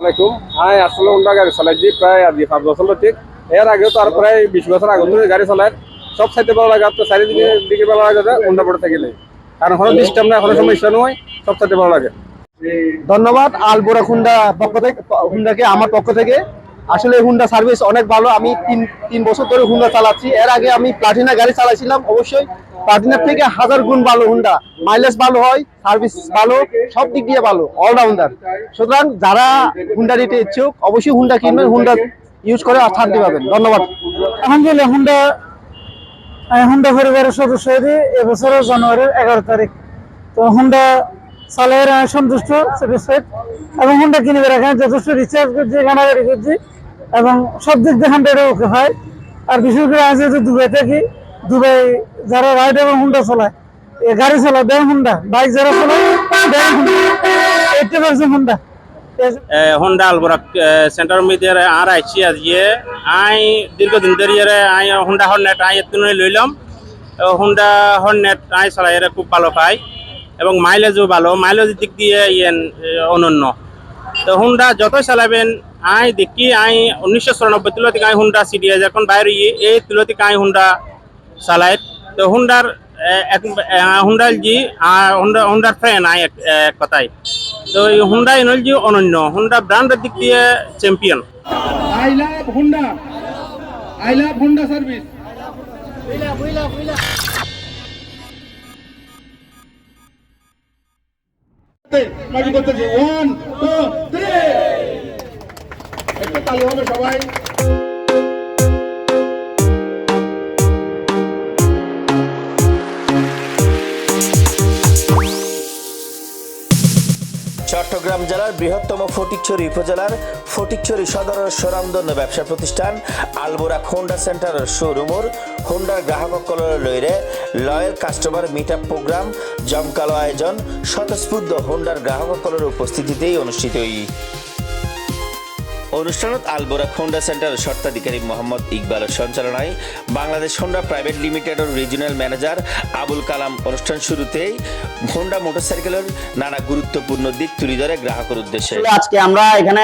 আলাইকুম। হ্যাঁ আসলে হোন্ডা গাড়ি চালাইছি প্রায় আজ পাঁচ বছর ঠিক। এর আগেও তার প্রায় বিশ বছর আগে ধরে গাড়ি চালায়। সব সাইডে ভালো লাগে আপনার চারিদিকে দিকে ভালো লাগে হোন্ডা পড়ে থাকলে কারণ কোনো ডিস্টার্ব নাই কোনো সমস্যা নয় সব সাইডে ভালো লাগে। ধন্যবাদ, আলবোরা হুন্ডা পক্ষ থেকে হুন্ডাকে, আমার পক্ষ থেকে। আসলে হুন্ডা সার্ভিস অনেক ভালো। আমি তিন তিন বছর ধরে হুন্ডা চালাচ্ছি। এর আগে আমি প্লাটিনা গাড়ি চালাইছিলাম, অবশ্যই। প্লাটিনার থেকে হাজার গুণ ভালো হুন্ডা মাইলেজ ভালো হয় সার্ভিস ভালো, সব দিক দিয়ে ভালো অলরাউন্ডার সুতরাং যারা হুন্ডা নিতে ইচ্ছুক, অবশ্যই হুন্ডা কিনবেন হুন্ডা ইউজ করে আর শান্তি পাবেন। ধন্যবাদ। আলহামদুলিল্লাহ হুন্ডা হুন্ডা পরিবারের সদস্য হয়েছি এবছরের জানুয়ারির এগারো তারিখ। তো হুন্ডা আমি সন্তুষ্ট স্যাটিসফাইড এবং হুন্ডা কিনবে এখানে যথেষ্ট রিচার্জ করছি গাড়ি করছি। এবং সব দিক দিয়ে ওকে হয়। আর বিশেষ করে আমি যেহেতু দুবাই থাকি দুবাই যারা রাইড এবং হুন্ডা চলায় গাড়ি চালায় দেন হুন্ডা বাইক যারা চালায় Honda Honda I I I চালাই খুব এবং মাইলেজের দিক দিয়ে ইয়েন অনন্য। তো হোন্ডা যতই চালাবেন আই দেখি আই উনিশশো চুরানব্বই তুলো থেকে আই হোন্ডা সিডিএস এখন বাইরে ইয়ে এই তুলো থেকে আই হোন্ডা চালাই তো হোন্ডার হোন্ডার জি আর হোন্ডা হোন্ডার ফ্রেন্ড আই এক কথায়। তো এই হুন্ডা এনার্জি অনন্য হুন্ডা ব্র্যান্ডের দিক দিয়ে champion. I love Honda I love Honda service. মাটি করতেছি। ওয়ান টু সবাই। চট্টগ্রাম জেলার বৃহত্তম ফটিকছড়ি উপজেলার ফটিকছড়ি সদরের স্বরামদন্য ব্যবসা প্রতিষ্ঠান আলবোরা হোন্ডা সেন্টারের শোরুমর হোন্ডার গ্রাহক কলর লইরে loyal customer meet up program, জমকালো আয়োজন, স্বতঃস্ফূর্ত হোন্ডার গ্রাহক কলর উপস্থিতিতেই অনুষ্ঠিত হই। অনুষ্ঠানত আলবোরা হোন্ডা সেন্টার স্বত্বাধিকারী মোহাম্মদ ইকবালের সঞ্চালনায় বাংলাদেশ হোন্ডা প্রাইভেট লিমিটেডের রিজিওনাল ম্যানেজার আবুল কালাম অনুষ্ঠান শুরুতেই হোন্ডা মোটরসাইকেলের নানা গুরুত্বপূর্ণ দিক তুলে ধরে গ্রাহকের উদ্দেশ্যে। আজকে আমরা এখানে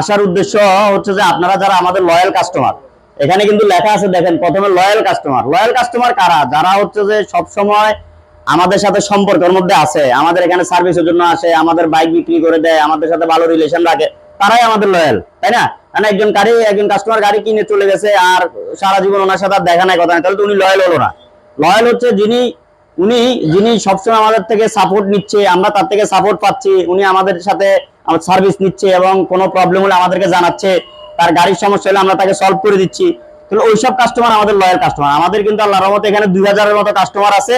আসার উদ্দেশ্য হচ্ছে যে আপনারা যারা আমাদের লয়াল কাস্টমার এখানে কিন্তু লেখা আছে দেখেন, প্রথমে লয়াল কাস্টমার লয়াল কাস্টমার কারা? যারা হচ্ছে যে সব সময় আমাদের সাথে সম্পর্কের মধ্যে আছে, আমাদের এখানে সার্ভিসের জন্য আসে, আমাদের বাইক বিক্রি করে দেয়, আমাদের সাথে ভালো রিলেশন রাখে। তারাই আমাদের লয়াল তাই না? মানে একজন গাড়ি, একজন কাস্টমার গাড়ি কিনে চলে গেছে আর সারা জীবন ওনার সাথে দেখা নাই, কথা নাই। তাহলে তো উনি লয়াল হলো না। লয়াল হচ্ছে যিনি, উনি, যিনি সবসময় আমাদের থেকে সাপোর্ট নিচ্ছে, আমরা তার থেকে সাপোর্ট পাচ্ছি, উনি আমাদের সাথে সার্ভিস নিচ্ছে এবং কোনো প্রবলেম হলে আমাদেরকে জানাচ্ছে, তার গাড়ির সমস্যা হলে আমরা তাকে সলভ করে দিচ্ছি। তাহলে ওইসব কাস্টমার আমাদের লয়াল কাস্টমার আমাদের কিন্তু আল্লাহর রহমতে এখানে দুই হাজারের মতো কাস্টমার আছে।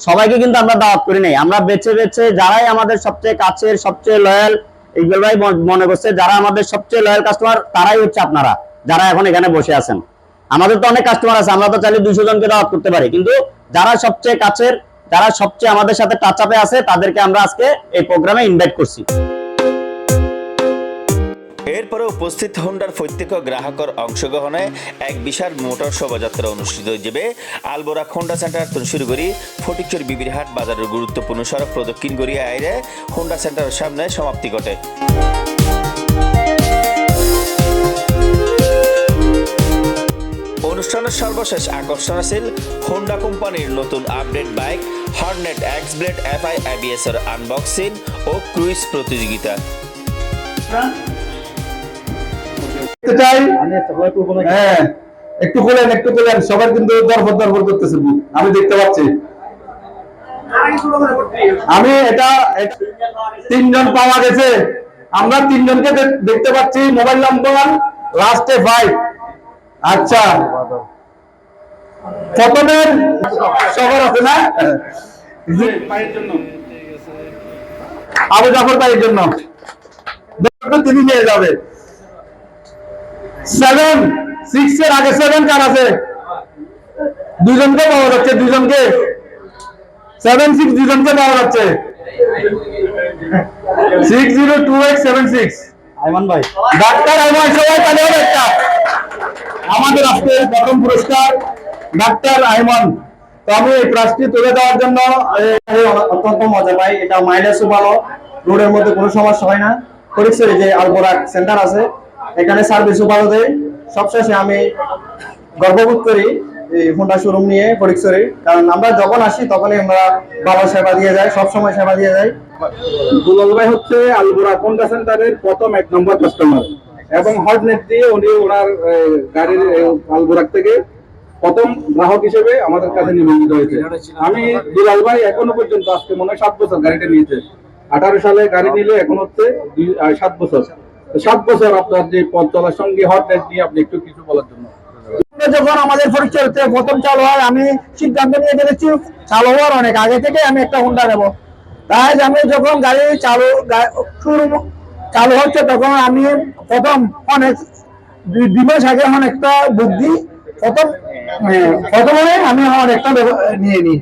সবাইকে কিন্তু আমরা দাওয়াত করি নাই। আমরা বেছে বেছে যারাই আমাদের সবচেয়ে কাছের, সবচেয়ে লয়াল ইকবাল ভাই মনে করছে যারা আমাদের সবচেয়ে লয়াল কাস্টমার তারাই হচ্ছে আপনারা, যারা এখন এখানে বসে আছেন। আমাদের তো অনেক কাস্টমার আছে, আমরা তো চাইলে দুইশো জনকে দাওয়াত করতে পারি, কিন্তু যারা সবচেয়ে কাছের, যারা সবচেয়ে আমাদের সাথে টাচ আপে আছে, তাদেরকে আমরা আজকে এই প্রোগ্রামে ইনভাইট করছি। এরপরে উপস্থিত হোন্ডার প্রত্যেক গ্রাহকের অংশগ্রহণে এক বিশাল মোটর শোভাযাত্রা অনুষ্ঠিত যাবে। আলবোরা হোন্ডা সেন্টার শুরু করি ফটিকচুর বিবিরহাট বাজারের গুরুত্বপূর্ণ সড়ক প্রদক্ষিণ করিয়া আইরে হোন্ডা সেন্টারের সামনে সমাপ্তি ঘটে। অনুষ্ঠানের সর্বশেষ আকর্ষণ আছিল হোন্ডা কোম্পানির নতুন update bike Hornet X Blade FI ABS এর আনবক্সিং ও ক্রুইজ প্রতিযোগিতা। দেখতে চাই। হ্যাঁ একটু খোলেন একটু খোলেন সবার কিন্তু দরপর দরপর করতেছে বুক। আমি দেখতে পাচ্ছি। আমি এটা এটা- তিনজন পাওয়া গেছে। আমরা তিনজনকে দেখতে পাচ্ছি। মোবাইল নাম্বার লাস্টে ফাইভ আচ্ছা। প্রথমের সবার আছে না? আবু জাফর ভাইয়ের জন্য। তিনি নিয়ে যাবে। সেভেন সিক্স এর আগে সেভেন কার আছে? দুজনকে পাওয়া যাচ্ছে দুজনকে। সেভেন সিক্স দুজনকে পাওয়া যাচ্ছে। Six zero two eight seven six Ayman ভাই। ডাক্তার আইমান সবাই তাহলে একটা। আমাদের আজকের প্রথম পুরস্কার ডাক্তার আইমান। তো আমি এই প্রাইজটি তুলে দেওয়ার জন্য অত্যন্ত মজা পাই। এটা মাইলেজও ভালো। রোডের মধ্যে কোনো সমস্যা হয় না। যে আলবোরাক সেন্টার আছে এখানে সার্ভিসও ভালো দেয় সবশেষে আমি গর্ববোধ করি এই হোন্ডা শোরুম নিয়ে ফরিকসরি কারণ আমরা যখন আসি তখনই আমরা ভালো সেবা দিয়ে যাই সবসময় সেবা দিয়ে যাই। দুলাল ভাই হচ্ছে আলবোরা কোন্ডা সেন্টারের প্রথম এক নম্বর কাস্টমার এবং হটনেট দিয়ে উনি ওনার গাড়ির এ, থেকে প্রথম গ্রাহক হিসেবে আমাদের কাছে নিবন্ধিত হয়েছে। আমি দুলাল ভাই এখনও পর্যন্ত আজকে মনে হয় সাত বছর গাড়িটা নিয়েছে। আঠারো সালে গাড়ি নিলে এখন হচ্ছে সাত বছর। সাত বছর আপনার যে পথ চলার সঙ্গে হটনেট নিয়ে আপনি একটু কিছু বলার জন্য। যখন আমাদের পরিচয়তে প্রথম চালু হয় আমি সিদ্ধান্ত নিয়ে ফেলেছি চালু হওয়ার অনেক আগে থেকে আমি একটা হুন্ডা নেব। তাই আমি যখন গাড়ি চালু শুরু চালু হচ্ছে তখন আমি প্রথম অনেক দুই মাস আগে অনেকটা বুদ্ধি প্রথম হ্যাঁ, প্রথমে আমি অনেকটা নিয়ে নিই।